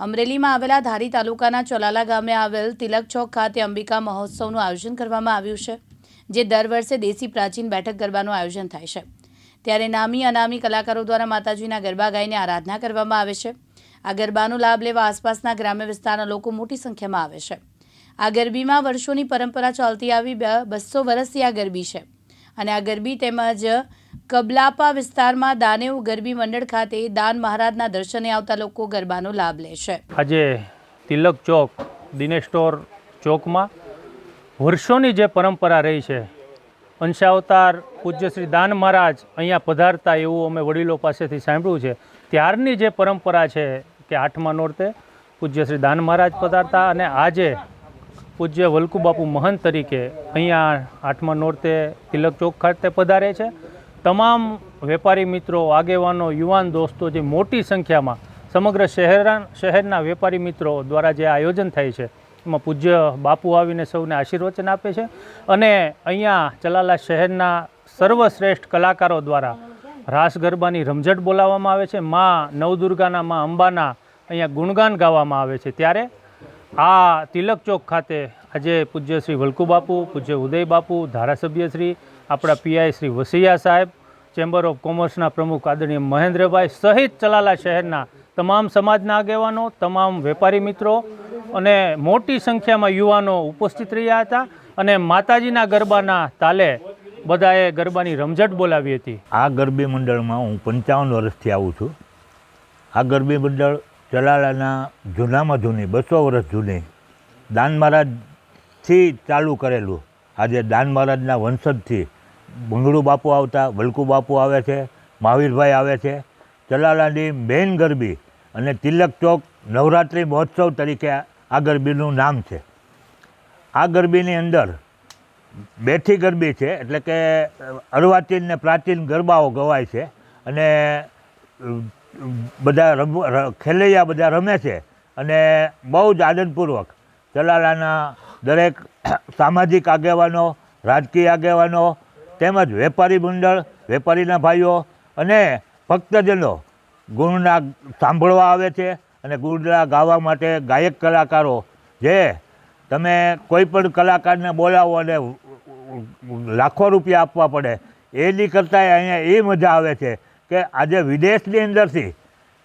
અમરેલીમાં આવેલા ધારી તાલુકાના ચોલાલા ગામે આવેલ તિલક ચોક ખાતે અંબિકા મહોત્સવનું આયોજન કરવામાં આવ્યું છે, જે દર વર્ષે દેશી પ્રાચીન બેઠક ગરબાનું આયોજન થાય છે. ત્યારે નામી અનામી કલાકારો દ્વારા માતાજીના ગરબા ગાઈને આરાધના કરવામાં આવે છે. આ ગરબાનો લાભ લેવા આસપાસના ગ્રામ્ય વિસ્તારના લોકો મોટી સંખ્યામાં આવે છે. આ ગરબીમાં વર્ષોની પરંપરા ચાલતી આવી બસો વર્ષથી આ ગરબી છે. અને આ ગરબી તેમજ કબલાપા વિસ્તારમાં દાનેવ ગરબી મંડળ ખાતે દાન મહારાજના દર્શને આવતા લોકો ગરબાનો લાભ લે છે. આજે તિલક ચોક, દિનેશ સ્ટોર ચોકમાં વર્ષોની જે પરંપરા રહી છે, અંશાવતાર પૂજ્ય શ્રી દાન મહારાજ અહીંયા પધારતા એવું અમે વડીલો પાસેથી સાંભળ્યું છે. ત્યારની જે પરંપરા છે કે આઠમા નોરતે પૂજ્ય શ્રી દાન મહારાજ પધારતા અને આજે પૂજ્ય વલકુબાપુ મહંત તરીકે અહીંયા આઠમા નોરતે તિલક ચોક ખાતે પધારે છે. તમામ વેપારી મિત્રો, આગેવાનો, યુવાન દોસ્તો જે મોટી સંખ્યામાં સમગ્ર શહેરા, શહેરના વેપારી મિત્રો દ્વારા જે આયોજન થાય છે, એમાં પૂજ્ય બાપુ આવીને સૌને આશીર્વચન આપે છે અને અહીંયા ચલાલા શહેરના સર્વશ્રેષ્ઠ કલાકારો દ્વારા રાસ ગરબાની રમઝટ બોલાવવામાં આવે છે. મા નવદુર્ગાના મા અંબાના અહીંયા ગુણગાન ગાવામાં આવે છે. ત્યારે આ તિલક ચોક ખાતે આજે પૂજ્ય શ્રી વલ્કુ બાપુ પૂજ્ય ઉદય બાપુ, ધારાસભ્ય શ્રી, આપણા પીઆઈ શ્રી વસૈયા સાહેબ ચેમ્બર ઓફ કોમર્સના પ્રમુખ આદરણીય મહેન્દ્રભાઈ સહિત ચલાલા શહેરના તમામ સમાજના આગેવાનો, તમામ વેપારી મિત્રો અને મોટી સંખ્યામાં યુવાનો ઉપસ્થિત રહ્યા હતા અને માતાજીના ગરબાના તાલે બધાએ ગરબાની રમઝટ બોલાવી હતી. આ ગરબી મંડળમાં હું પંચાવન વર્ષથી આવું છું. આ ગરબી મંડળ ચલાલાના જૂનામાં જૂની, બસો વર્ષ જૂની, દાન મહારાજથી ચાલુ કરેલું. આજે દાન મહારાજના વંશજથી બંગડુ બાપુ આવતા, વલ્કુ બાપુ આવે છે, મહાવીરભાઈ આવે છે. ચલાલાની મેઇન ગરબી અને તિલક ચોક નવરાત્રિ મહોત્સવ તરીકે આ ગરબીનું નામ છે. આ ગરબીની અંદર બેઠી ગરબી છે, એટલે કે અર્વાચીન ને પ્રાચીન ગરબાઓ ગવાય છે અને બધા રમ ખેલૈયા બધા રમે છે અને બહુ જ આનંદપૂર્વક ચલાલાના દરેક સામાજિક આગેવાનો, રાજકીય આગેવાનો તેમજ વેપારી મંડળ, વેપારીના ભાઈઓ અને ભક્તજનો ગુણના સાંભળવા આવે છે અને ગુણના ગાવા માટે ગાયક કલાકારો, જે તમે કોઈ પણ કલાકારને બોલાવો અને લાખો રૂપિયા આપવા પડે, એની કરતાં અહીંયા એ મજા આવે છે કે આજે વિદેશની અંદરથી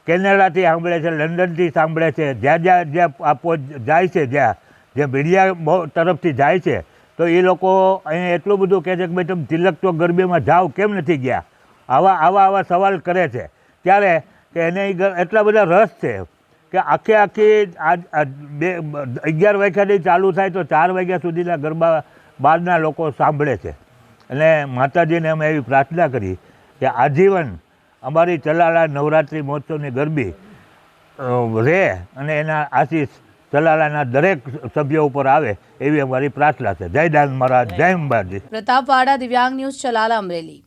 કેનેડાથી સાંભળે છે, લંડનથી સાંભળે છે, જ્યાં જ્યાં જ્યાં આપો જાય છે, જ્યાં, જે મીડિયા તરફથી જાય છે તો એ લોકો અહીંયા એટલું બધું કહે છે કે ભાઈ, તમે તિલક તો ગરબીમાં જાઓ, કેમ નથી ગયા? આવા આવા આવા સવાલ કરે છે. ત્યારે કે એને એટલા બધા રસ છે કે આખે, આખી આ બે, અગિયાર વાગ્યાથી ચાલુ થાય તો ચાર વાગ્યા સુધીના ગરબા બહારના લોકો સાંભળે છે. અને માતાજીને અમે એવી પ્રાર્થના કરી કે આજીવન અમારી ચલાલા નવરાત્રિ મહોત્સવની ગરબી રહે અને એના આશીષ ચલાલાના દરેક સભ્યો ઉપર આવે એવી અમારી પ્રાર્થના છે. જય દાન મહારાજ જય અંબાજી. પ્રતાપવાડા દિવ્યાંગ ન્યૂઝ ચલાલા અમરેલી.